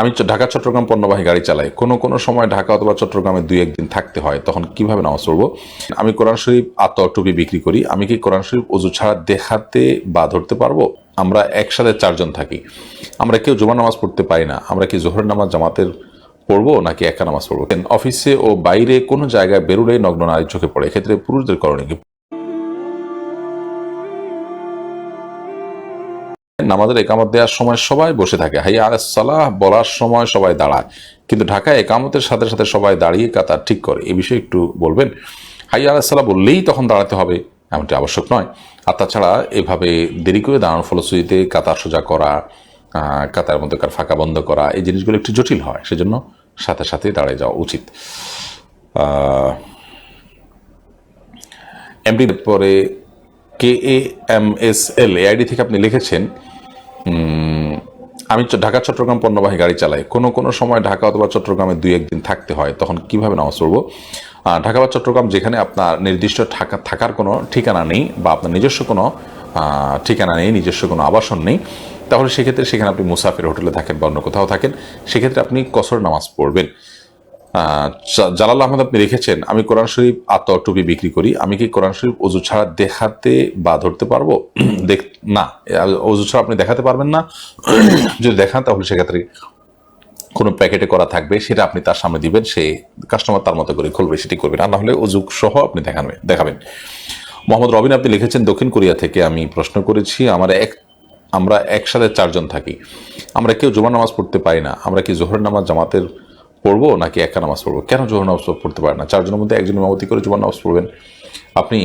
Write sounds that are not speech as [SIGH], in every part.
আমি ঢাকা, চট্টগ্রাম পণ্যবাহী গাড়ি চালাই। কোনো কোনো সময় ঢাকা অথবা চট্টগ্রামে দুই একদিন থাকতে হয়, তখন কীভাবে নামাজ পড়ব? আমি কোরআন শরীফ আত্ম টুপি বিক্রি করি। আমি কি কোরআন শরীফ অজু ছাড়া দেখাতে বা ধরতে পারব? আমরা একসাথে চারজন থাকি। আমরা কেউ জুমা নামাজ পড়তে পারি না। আমরা কি জোহর নামাজ জামাতের পড়ব নাকি একা নামাজ পড়ব? অফিসে ও বাইরে কোনো জায়গায় বেরোলেই নগ্ন নারীর চোখে পড়ে। এক্ষেত্রে পুরুষদের করণীয় নামাজের একামত দেওয়ার সময় সবাই বসে থাকে। হাই আল সালাহ বলার সময় সবাই দাঁড়ায়। কিন্তু ঢাকায় একামতের সাথে সাথে সবাই দাঁড়িয়ে কাতার ঠিক করে। এ বিষয়ে একটু বলবেন, হাইয়া আল সালাহ বললেই তখন দাঁড়াতে হবে, এমনটি আবশ্যক নয়। আর তাছাড়া এভাবে দেরি করে দাঁড়ানোর ফলশ্রুতিতে কাতার সোজা করা কাতার মধ্যকার ফাঁকা বন্ধ করা, এই জিনিসগুলো একটু জটিল হয়। সেজন্য সাথে সাথে দাঁড়িয়ে যাওয়া উচিত। এমডি পরে K A M S L AID থেকে আপনি লিখেছেন আমি ঢাকা, চট্টগ্রাম পণ্যবাহী গাড়ি চালাই। কোনো কোনো সময় ঢাকা অথবা চট্টগ্রামে দুই, একদিন থাকতে হয়, তখন কীভাবে নামাজ পড়ব? ঢাকা বা চট্টগ্রাম যেখানে আপনার নির্দিষ্ট থাকা, থাকার কোনো ঠিকানা নেই বা আপনার নিজস্ব কোনো ঠিকানা নেই, নিজস্ব কোনো আবাসন নেই, তাহলে সেক্ষেত্রে সেখানে আপনি মুসাফির হোটেলে থাকেন বা অন্য কোথাও থাকেন, সেক্ষেত্রে আপনি কসর নামাজ পড়বেন। জালাল আহমদ আপনি লিখেছেন আমি কোরআন শরীফ আত্ম টুপি বিক্রি করি, আমি কি কোরআন শরীফ অজু ছাড়া দেখাতে বা ধরতে পারব? [CLEARS THROAT] দেখ, না অজু ছাড়া আপনি দেখাতে পারবেন না। [CLEARS THROAT] যদি দেখান, তাহলে সেক্ষেত্রে কোনো প্যাকেটে করা থাকবে, সেটা আপনি তার সামনে দিবেন, সে কাস্টমার তার মতো করে খুলবে, সেটি করবেন আর না হলে অজু সহ আপনি দেখাবেন দেখাবেন। মোহাম্মদ রবিন, আপনি লিখেছেন, দক্ষিণ কোরিয়া থেকে আমি প্রশ্ন করেছি, আমার এক, আমরা একসাথে চারজন থাকি। আমরা কেউ জুমার নামাজ পড়তে পারি না, আমরা কি জোহর নামাজ জামাতের পড়ব নাকি একা নামাজ পড়ব? কেন জোহর নামাজ পড়তে পারে না? চারজনের মধ্যে একজন ইমামতি করে জুমার নামাজ পড়বেন। আপনি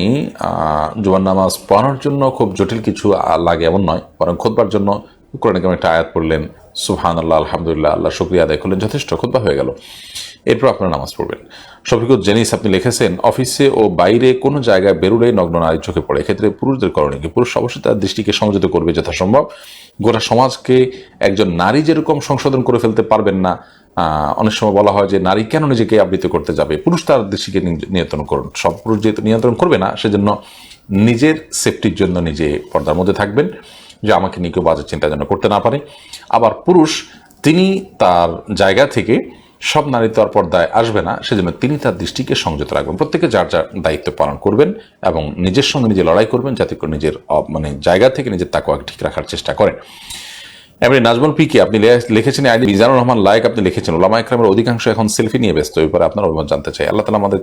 জুমার নামাজ পড়ানোর জন্য খুব জটিল কিছু লাগে এমন নয়, বরং খোদবার জন্য কোরআন একটা আয়াত পড়লেন সুবহান আল্লাহ আলহামদুলিল্লাহ, আল্লাহ শুক্রিয়া আদায় করলেন, যথেষ্ট খোদবা হয়ে গেল। এরপর আপনারা নামাজ পড়বেন। শফিকুল জেনিস, আপনি লিখেছেন, অফিসে ও বাইরে কোনো জায়গায় বেরোলেই নগ্ন নারীর চোখে পড়ে। এক্ষেত্রে পুরুষদের করণীয় কি? পুরুষ অবশ্যই তার দৃষ্টিকে সংযত করবে যথাসম্ভব। গোটা সমাজকে একজন নারী যেরকম সংশোধন করে ফেলতে পারবেন না অনেক সময় বলা হয় যে নারী কেন নিজেকে আবৃত করতে যাবে? পুরুষ তার দৃষ্টিকে নিয়ন্ত্রণ করুন। সব পুরুষ যেহেতু নিয়ন্ত্রণ করবে না, সেজন্য নিজের সেফটির জন্য নিজে পর্দার মধ্যে থাকবেন। যে আমাকে নিয়ে কেউ বাজে চিন্তা যেন করতে না পারে। আবার পুরুষ, তিনি তার জায়গা থেকে সব নারী তো পর্দায় আসবে না, সেজন্য তিনি তার দৃষ্টিকে সংযত রাখবেন। প্রত্যেকে যার যার দায়িত্ব পালন করবেন এবং নিজের সঙ্গে নিজে লড়াই করবেন যাতে করে নিজের মানে জায়গা থেকে নিজের তাকে ঠিক রাখার চেষ্টা করেন। এমনি নাজমুল পিকে আপনি লিখেছেন আইডি মিজানুর রহমান লায়ক আপনি লিখেছেন ওলামা একরামের অধিকাংশ এখন সেলফি নিয়ে ব্যস্ত ব্যাপারে আপনার অভিমত জানতে চাই। আল্লাহ তালা আমাদের